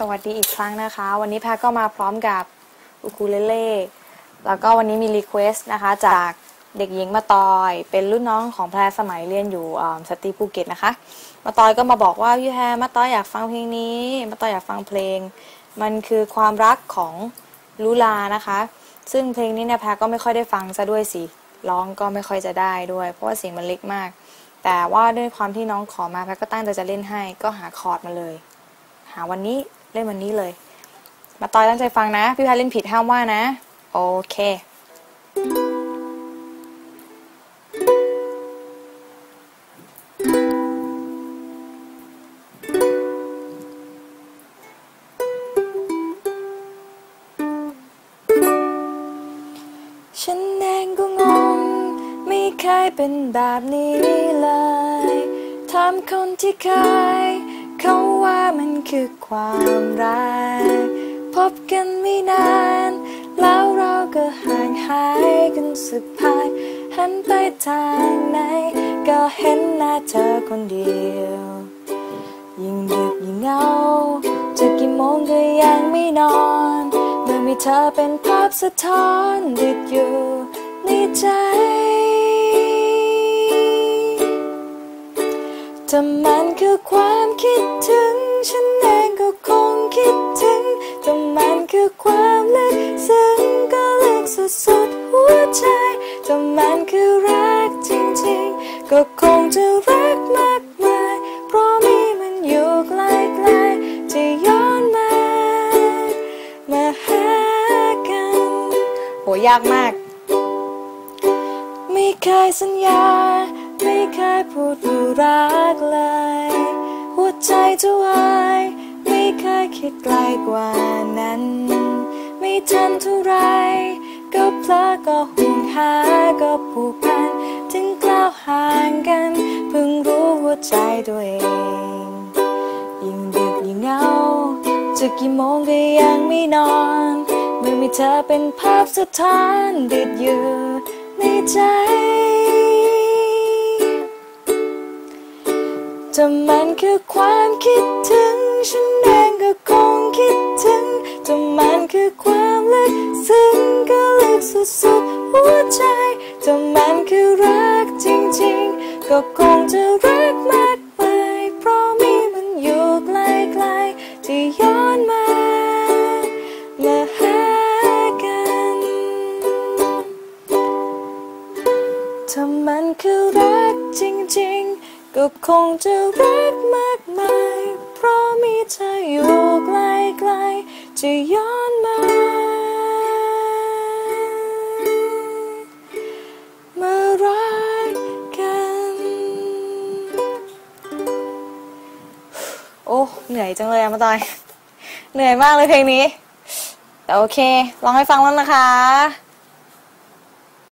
สวัสดีอีกครั้งนะคะ วันนี้แพรก็มาพร้อมกับอูคูเลเล่แล้วก็วันนี้มีรีเควสต์นะคะจากเด็กหญิงมาตอย เป็นรุ่นน้องของแพรสมัยเรียนอยู่สตรีภูเก็ตนะคะ มาตอยก็มาบอกว่าพี่แพรมาตอยอยากฟังเพลงนี้ มาตอยอยากฟังเพลง มันคือความรักของลุลานะคะ ซึ่งเพลงนี้เนี่ยแพรก็ไม่ค่อยได้ฟังซะด้วยสิร้องก็ไม่ค่อยจะได้ด้วย เพราะว่าเสียงมันเล็กมาก แต่ว่าด้วยความที่น้องขอมาแพรก็ตั้งใจจะเล่นให้ก็หาคอร์ดมาเลย หาวันนี้ เล่นวันนี้เลย มาตอยตั้งใจฟังนะ พี่แพรเล่นผิดห้ามว่านะ โอเคฉันเองก็งง ไม่เคยเป็นแบบนี้เลย ถามคนที่เคย เขาว่ามัน คือความรักพบกันไม่นาน แล้วเราก็ห่างหายกันสักพักหันไปทางไหน ก็เห็นหน้าเธอคนเดียว ยิ่งดึกยิ่งเหงาจะกี่โมงก็ยังไม่นอน เมื่อมีเธอเป็นภาพสะท้อนติดอยู่ในใจถ้ามันคือความ สุดหัวใจถ้ามันคือรักจริงๆ ก็คงจะรักมากมาย เพราะมีมันอยู่ใกล้ๆจะย้อนมา มาหากัน โหยากมาก ไม่เคยสัญญา ไม่เคยพูดว่ารักเลย หัวใจจะวายไม่เคยคิดไกลกว่านั้น ไม่ทันเท่าไร ก็เพลอก็ห่วงหาก็ผูกพัน ถึงกล้าวห่างกัน เพิ่งรู้หัวใจตัวเอง ยิ่งดึกยิ่งเหงาจะกี่โมงก็ยังไม่นอน เมื่อมีเธอเป็นภาพสะท้อนติดอยู่ในใจถ้ามันคือความคิดถึง ฉันเองก็คงคิดถึงถ้ามันคือความ ก็คงจะรักมากมายเพราะมีมันอยู่ใกลๆที่ย้อนมา มาหากัน ถ้ามันคือรักจริงๆ ก็คงจะรักมากมาย เพราะมีเธออยู่ใกล้ๆจะย้อนมา เหนื่อยจังเลยอะมาตอย เหนื่อยมากเลยเพลงนี้ แต่โอเค ลองให้ฟังแล้วนะคะ